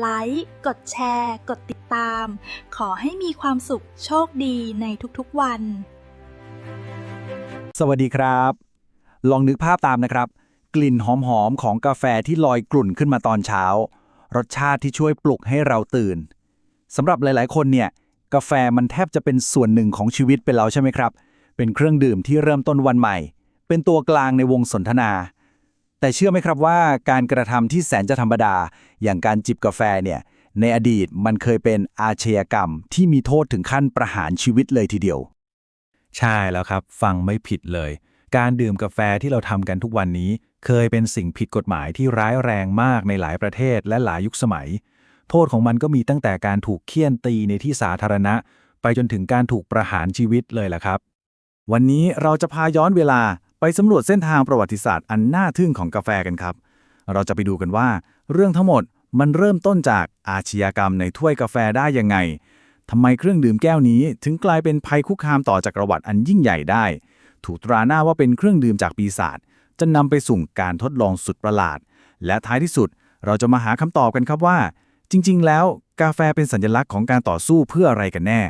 ไลค์ กดแชร์ กดติดตาม ขอให้มีความสุขโชคดีในทุกๆวัน สวัสดีครับ ลองนึกภาพตามนะครับ กลิ่นหอมๆของกาแฟที่ลอยกลุ่นขึ้นมาตอนเช้า รสชาติที่ช่วยปลุกให้เราตื่นสำหรับหลายๆ คนเนี่ย กาแฟมันแทบจะเป็นส่วนหนึ่งของชีวิตไปแล้วใช่ไหมครับ เป็นเครื่องดื่มที่เริ่มต้นวันใหม่ เป็นตัวกลางในวงสนทนา แต่เชื่อไหมครับว่าการกระทำที่แสนจะธรรมดา อย่างการจิบกาแฟเนี่ยในอดีตมันเคยเป็นอาชญากรรมที่มีโทษถึงขั้นประหารชีวิตเลยทีเดียว ใช่แล้วครับ ฟังไม่ผิดเลย การดื่มกาแฟที่เราทำกันทุกวันนี้ เคยเป็นสิ่งผิดกฎหมายที่ร้ายแรงมากในหลายประเทศและหลายยุคสมัย โทษของมันก็มีตั้งแต่การถูกเคี่ยนตีในที่สาธารณะ ไปจนถึงการถูกประหารชีวิตเลยล่ะครับ วันนี้เราจะพาย้อนเวลา ไปสำรวจเส้นทางประวัติศาสตร์อันน่าทึ่งของกาแฟกันครับ เราจะไปดูกันว่า เรื่องทั้งหมดมันเริ่มต้นจากอาชญากรรมในถ้วยกาแฟได้ยังไงทำไมเครื่องดื่มแก้วนี้ถึงกลายเป็นภัยคุกคามต่อจักรวรรดิอันยิ่งใหญ่ได้ ถูกตราหน้าว่าเป็นเครื่องดื่มจากปีศาจจะนำไปสู่การทดลองสุดประหลาด และท้ายที่สุดเราจะมาหาคำตอบกันครับว่า จริง ๆ แล้วกาแฟเป็นสัญลักษณ์ของการต่อสู้เพื่ออะไรกันแน่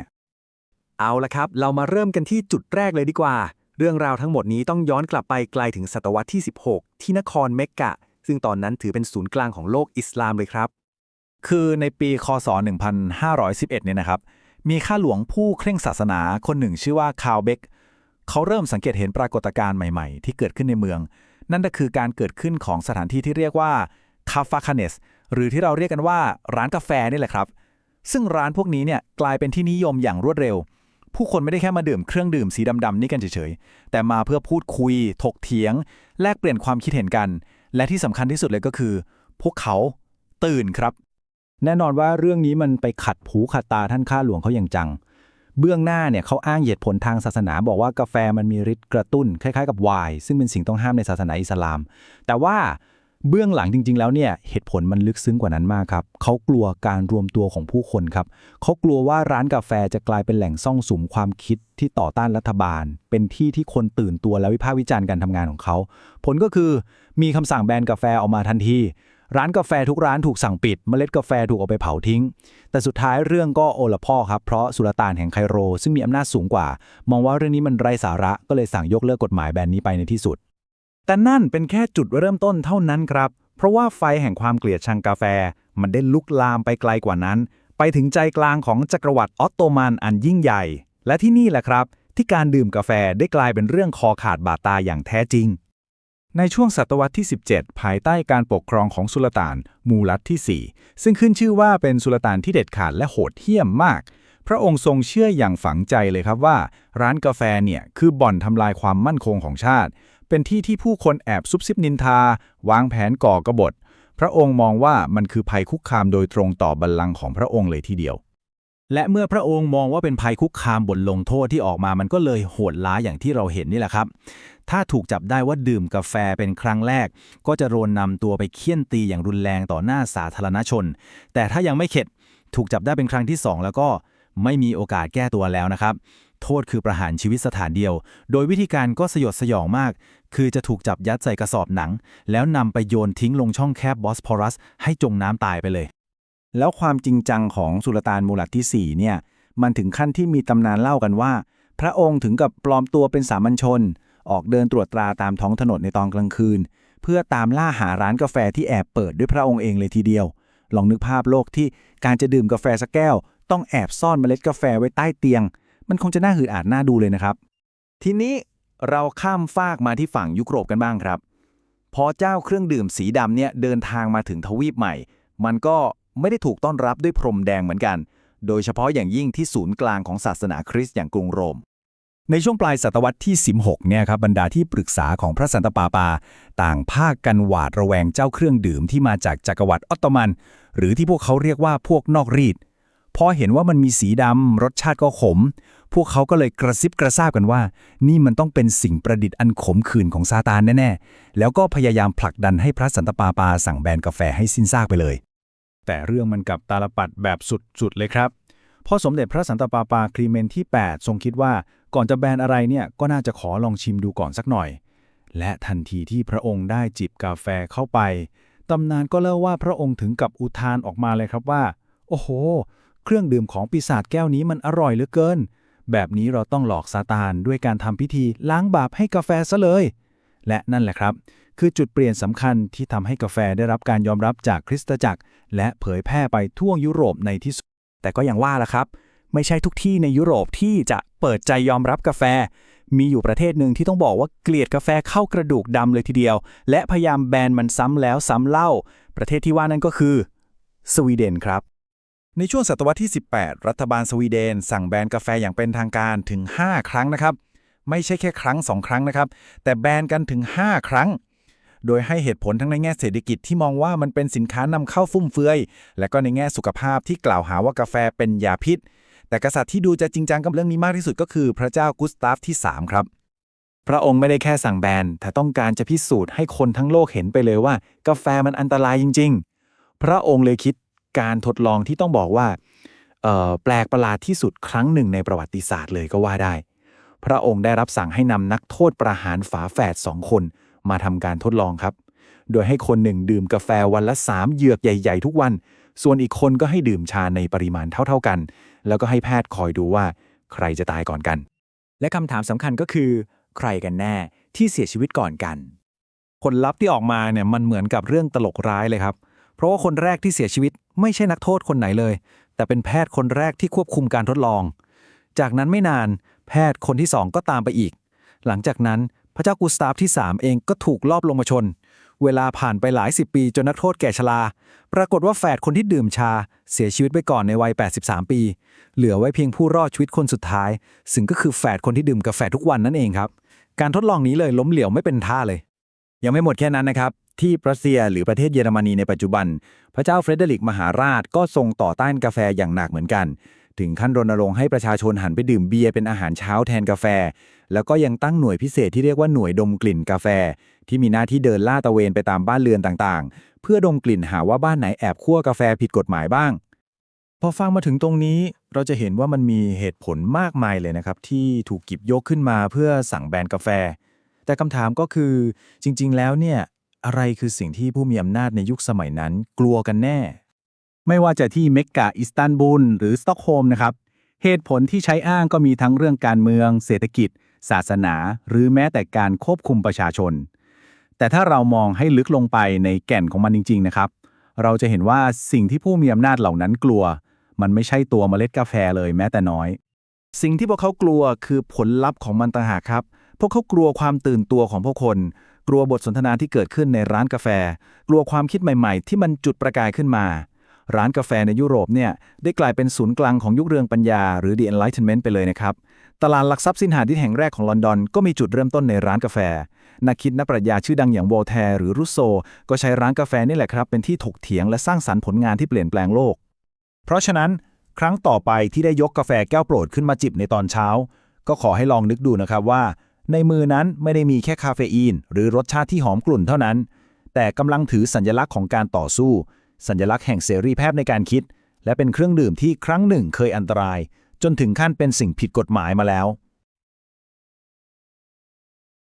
เอาละครับ เรามาเริ่มกันที่จุดแรกเลยดีกว่า เรื่องราวทั้งหมดนี้ต้องย้อนกลับไปไกลถึงศตวรรษที่ 16 ที่นครเมกกะ ซึ่งตอนนั้นถือเป็นศูนย์กลางของโลกอิสลามเลยครับ คือในปีคศ 1511 เนี่ยนะครับ มีข้าหลวงผู้เคร่งศาสนาคนหนึ่งชื่อว่าคาวเบกเขาเริ่มสังเกตเห็นปรากฏการณ์ใหม่ๆ ที่เกิดขึ้นในเมือง นั่นก็คือการเกิดขึ้นของสถานที่ที่เรียกว่าคาฟาคาเนสหรือที่เราเรียกกันว่าร้านกาแฟนี่แหละครับ ซึ่งร้านพวกนี้เนี่ยกลายเป็นที่นิยมอย่างรวดเร็ว ผู้คนไม่ได้แค่มาดื่มเครื่องดื่มสีดำๆนี่กันเฉยๆ แต่มาเพื่อพูดคุย ถกเถียง แลกเปลี่ยนความคิดเห็นกัน และที่สำคัญที่สุดเลยก็คือ พวกเขาตื่นครับ แน่นอนว่าเรื่องนี้มันไปขัดผูขัดตาท่านข้าหลวงเขาอย่างจัง เบื้องหน้าเนี่ยเขาอ้างเหตุผลทางศาสนาบอกว่ากาแฟมันมีฤทธิ์กระตุ้น คล้ายๆ กับไวน์ซึ่งเป็นสิ่งต้องห้ามในศาสนาอิสลาม แต่ว่า เบื้องหลังจริง ๆ แล้วเนี่ยเหตุผลมันลึกซึ้งกว่านั้นมากครับเขากลัวการรวมตัวของผู้คนครับเขากลัวว่าร้านกาแฟจะกลายเป็นแหล่งซ่องสุมความคิดที่ต่อต้านรัฐบาล เป็นที่ที่คนตื่นตัวและวิพากษ์วิจารณ์การทำงานของเขา ผลก็คือมีคำสั่งแบนกาแฟออกมาทันทีร้านกาแฟทุกร้านถูกสั่งปิดเมล็ดกาแฟถูกเอาไปเผาทิ้ง แต่สุดท้ายเรื่องก็โอละพ่อครับเพราะสุลต่านแห่งไคโร ซึ่งมีอำนาจสูงกว่า มองว่าเรื่องนี้มันไร้สาระก็เลยสั่งยกเลิกกฎหมายแบนนี้ไปในที่สุด แต่นั่นเป็นแค่จุดเริ่มต้นเท่านั้นครับ เพราะว่าไฟแห่งความเกลียดชังกาแฟ มันได้ลุกลามไปไกลกว่านั้น ไปถึงใจกลางของจักรวรรดิออตโตมันอันยิ่งใหญ่ และที่นี่แหละครับ ที่การดื่มกาแฟได้กลายเป็นเรื่องคอขาดบาดตาอย่างแท้จริง ในช่วงศตวรรษที่ 17 ภายใต้การปกครองของสุลต่านมูลัดที่ 4 ซึ่งขึ้นชื่อว่าเป็นสุลต่านที่เด็ดขาดและโหดเหี้ยมมากพระองค์ทรงเชื่ออย่างฝังใจเลยครับว่า ร้านกาแฟเนี่ยคือบ่อนทำลายความมั่นคงของชาติ เป็นที่ที่ผู้คนแอบซุบซิบนินทา วางแผนก่อกบฏ พระองค์มองว่ามันคือภัยคุกคามโดยตรงต่อบัลลังก์ของพระองค์เลยทีเดียว และเมื่อพระองค์มองว่าเป็นภัยคุกคามบทลงโทษที่ออกมามันก็เลยโหดร้ายอย่างที่เราเห็นนี่แหละครับ ถ้าถูกจับได้ว่าดื่มกาแฟเป็นครั้งแรก ก็จะโดนนำตัวไปเคี่ยนตีอย่างรุนแรงต่อหน้าสาธารณชน แต่ถ้ายังไม่เข็ดถูกจับได้เป็นครั้งที่สองแล้วก็ ไม่มีโอกาสแก้ตัวแล้วนะครับ โทษคือประหารชีวิตสถานเดียว โดยวิธีการก็สยดสยองมาก คือจะถูกจับยัดใส่กระสอบหนัง แล้วนำไปโยนทิ้งลงช่องแคบบอสพอรัส ให้จมน้ำตายไปเลย แล้วความจริงจังของสุลต่านมูลัดที่4เนี่ยมันถึงขั้นที่มีตำนานเล่ากันว่า พระองค์ถึงกับปลอมตัวเป็นสามัญชน ออกเดินตรวจตราตามท้องถนนในตอนกลางคืน เพื่อตามล่าหาร้านกาแฟที่แอบเปิดด้วยพระองค์เองเลยทีเดียว ลองนึกภาพโลกที่การจะดื่มกาแฟสักแก้ว ต้องแอบซ่อนเมล็ดกาแฟไว้ใต้เตียง มันคงจะน่าหืดอาดน่าดูเลยนะครับ ทีนี้เราข้ามฟากมาที่ฝั่งยุโรปกันบ้างครับ พอเจ้าเครื่องดื่มสีดำเนี่ยเดินทางมาถึงทวีปใหม่ มันก็ไม่ได้ถูกต้อนรับด้วยพรมแดงเหมือนกัน โดยเฉพาะอย่างยิ่งที่ศูนย์กลางของศาสนาคริสต์อย่างกรุงโรม ในช่วงปลายศตวรรษที่ 16 เนี่ยครับบรรดาที่ปรึกษาของพระสันตะปาปา ต่างภาคกันหวาดระแวงเจ้าเครื่องดื่มที่มาจากจักรวรรดิออตโตมัน หรือที่พวกเขาเรียกว่าพวกนอกรีดพอเห็นว่ามันมีสีดำรสชาติก็ขม พวกเขาก็เลยกระซิบกระซาบกันว่า นี่มันต้องเป็นสิ่งประดิษฐ์อันขมขื่นของซาตานแน่ ๆ แล้วก็พยายามผลักดันให้พระสันตะปาปาสั่งแบนกาแฟให้สิ้นซากไปเลย แต่เรื่องมันกลับตาลปัดแบบสุดๆเลยครับ พอสมเด็จพระสันตะปาปาคลีเมนที่ 8 ทรงคิดว่าก่อนจะแบนอะไรเนี่ยก็น่าจะขอลองชิมดูก่อนสักหน่อย และทันทีที่พระองค์ได้จิบกาแฟเข้าไปตำนานก็เล่าว่าพระองค์ถึงกับอุทานออกมาเลยครับว่า โอ้โห เครื่องดื่มของปีศาจแก้วนี้มันอร่อยเหลือเกิน แบบนี้เราต้องหลอกซาตานด้วยการทำพิธีล้างบาปให้กาแฟซะเลย และนั่นแหละครับ คือจุดเปลี่ยนสำคัญที่ทำให้กาแฟได้รับการยอมรับจากคริสตจักร และเผยแพร่ไปทั่วยุโรปในที่สุด แต่ก็อย่างว่าละครับ ไม่ใช่ทุกที่ในยุโรปที่จะเปิดใจยอมรับกาแฟ มีอยู่ประเทศหนึ่งที่ต้องบอกว่าเกลียดกาแฟเข้ากระดูกดำเลยทีเดียว และพยายามแบนมันซ้ำแล้วซ้ำเล่า ประเทศที่ว่านั่นก็คือสวีเดนครับในช่วงศตวรรษที่ 18 รัฐบาลสวีเดน สั่งแบนกาแฟอย่างเป็นทางการถึง 5 ครั้งนะครับ ไม่ใช่แค่ครั้ง 2 ครั้งนะครับ แต่แบนกันถึง 5 ครั้ง โดยให้เหตุผลทั้งในแง่เศรษฐกิจที่มองว่ามันเป็นสินค้านำเข้าฟุ่มเฟือย และก็ในแง่สุขภาพที่กล่าวหาว่ากาแฟเป็นยาพิษ แต่กษัตริย์ที่ดูจะจริงจังกับเรื่องนี้มากที่สุดก็คือพระเจ้ากุสตาฟที่ 3 ครับ พระองค์ไม่ได้แค่สั่งแบนแต่ต้องการจะพิสูจน์ให้คนทั้งโลกเห็นไปเลยว่า กาแฟมันอันตรายจริง ๆ พระองค์เลยคิดการทดลองที่ต้องบอกว่าแปลกประหลาดที่สุดครั้งหนึ่งในประวัติศาสตร์เลยก็ว่าได้ พระองค์ได้รับสั่งให้นำนักโทษประหารฝาแฝดสองคน มาทำการทดลองครับ โดยให้คนหนึ่งดื่มกาแฟวันละ 3 เหยือกใหญ่ ๆ ทุกวัน ส่วนอีกคนก็ให้ดื่มชาในปริมาณเท่าๆกัน แล้วก็ให้แพทย์คอยดูว่า ใครจะตายก่อนกัน และคำถามสำคัญก็คือ ใครกันแน่ที่เสียชีวิตก่อนกัน ผลลัพธ์ที่ออกมาเนี่ยมันเหมือนกับเรื่องตลกร้ายเลยครับ เพราะว่าคนแรกที่เสียชีวิตไม่ใช่นักโทษคนไหนเลย แต่เป็นแพทย์คนแรกที่ควบคุมการทดลอง จากนั้นไม่นาน แพทย์คนที่สองก็ตามไปอีก หลังจากนั้น พระเจ้ากุสตาฟที่ 3 เองก็ถูกลอบลงมาชน เวลาผ่านไปหลายสิบปีจนนักโทษแก่ชรา ปรากฏว่าแฝดคนที่ดื่มชาเสียชีวิตไปก่อนในวัย 83 ปี เหลือไว้เพียงผู้รอดชีวิตคนสุดท้าย ซึ่งก็คือแฝดคนที่ดื่มกาแฟทุกวันนั่นเองครับ การทดลองนี้เลยล้มเหลวไม่เป็นท่าเลย ยังไม่หมดแค่นั้นนะครับ ที่รัสเซียหรือประเทศเยอรมนีในปัจจุบัน พระเจ้าเฟรเดริกมหาราชก็ทรงต่อต้านกาแฟอย่างหนักเหมือนกัน ถึงขั้นรณรงค์ให้ประชาชนหันไปดื่มเบียร์เป็นอาหารเช้าแทนกาแฟ แล้วก็ยังตั้งหน่วยพิเศษที่เรียกว่าหน่วยดมกลิ่นกาแฟ ที่มีหน้าที่เดินล่าตะเวนไปตามบ้านเรือนต่างๆ เพื่อดมกลิ่นหาว่าบ้านไหนแอบคั่วกาแฟผิดกฎหมายบ้าง พอฟังมาถึงตรงนี้เราจะเห็นว่ามันมีเหตุผลมากมายเลยนะครับ ที่ถูกกิบยกขึ้นมาเพื่อสั่งแบนกาแฟ แต่คำถามก็คือจริง ๆ แล้วเนี่ยอะไรคือสิ่งที่ผู้มีอำนาจในยุคสมัยนั้นกลัวกันแน่ ไม่ว่าจะที่เมกกาอิสตันบูลหรือสต็อกโฮล์มนะครับ เหตุผลที่ใช้อ้างก็มีทั้งเรื่องการเมือง เศรษฐกิจ ศาสนา หรือแม้แต่การควบคุมประชาชน แต่ถ้าเรามองให้ลึกลงไปในแก่นของมันจริง ๆ นะครับ เราจะเห็นว่าสิ่งที่ผู้มีอำนาจเหล่านั้นกลัว มันไม่ใช่ตัวเมล็ดกาแฟเลยแม้แต่น้อย สิ่งที่พวกเขากลัวคือผลลัพธ์ของมันต่างหากครับพวกเขากลัวความตื่นตัวของผู้คน กลัวบทสนทนาที่เกิดขึ้นในร้านกาแฟ กลัวความคิดใหม่ ๆ ที่มันจุดประกายขึ้นมา ร้านกาแฟในยุโรปเนี่ยได้กลายเป็นศูนย์กลางของยุคเรืองปัญญาหรือ The Enlightenment ไปเลยนะครับ ตลาดหลักทรัพย์สินหาที่แห่งแรกของลอนดอนก็มีจุดเริ่มต้นในร้านกาแฟ นักคิดนักปรัชญาชื่อดังอย่างโวลแทร์หรือรุโซ ก็ใช้ร้านกาแฟนี่แหละครับ เป็นที่ถกเถียงและสร้างสรรค์ผลงานที่เปลี่ยนแปลงโลก เพราะฉะนั้นครั้งต่อไปที่ได้ยกกาแฟแก้วโปรดขึ้นมาจิบในตอนเช้า ก็ขอให้ลองนึกดูนะครับว่า ในมือนั้นไม่ได้มีแค่คาเฟอีน หรือรสชาติที่หอมกลุ่นเท่านั้น แต่กำลังถือสัญลักษณ์ของการต่อสู้ สัญลักษณ์แห่งเสรีภาพในการคิด และเป็นเครื่องดื่มที่ครั้งหนึ่งเคยอันตราย จนถึงขั้นเป็นสิ่งผิดกฎหมายมาแล้ว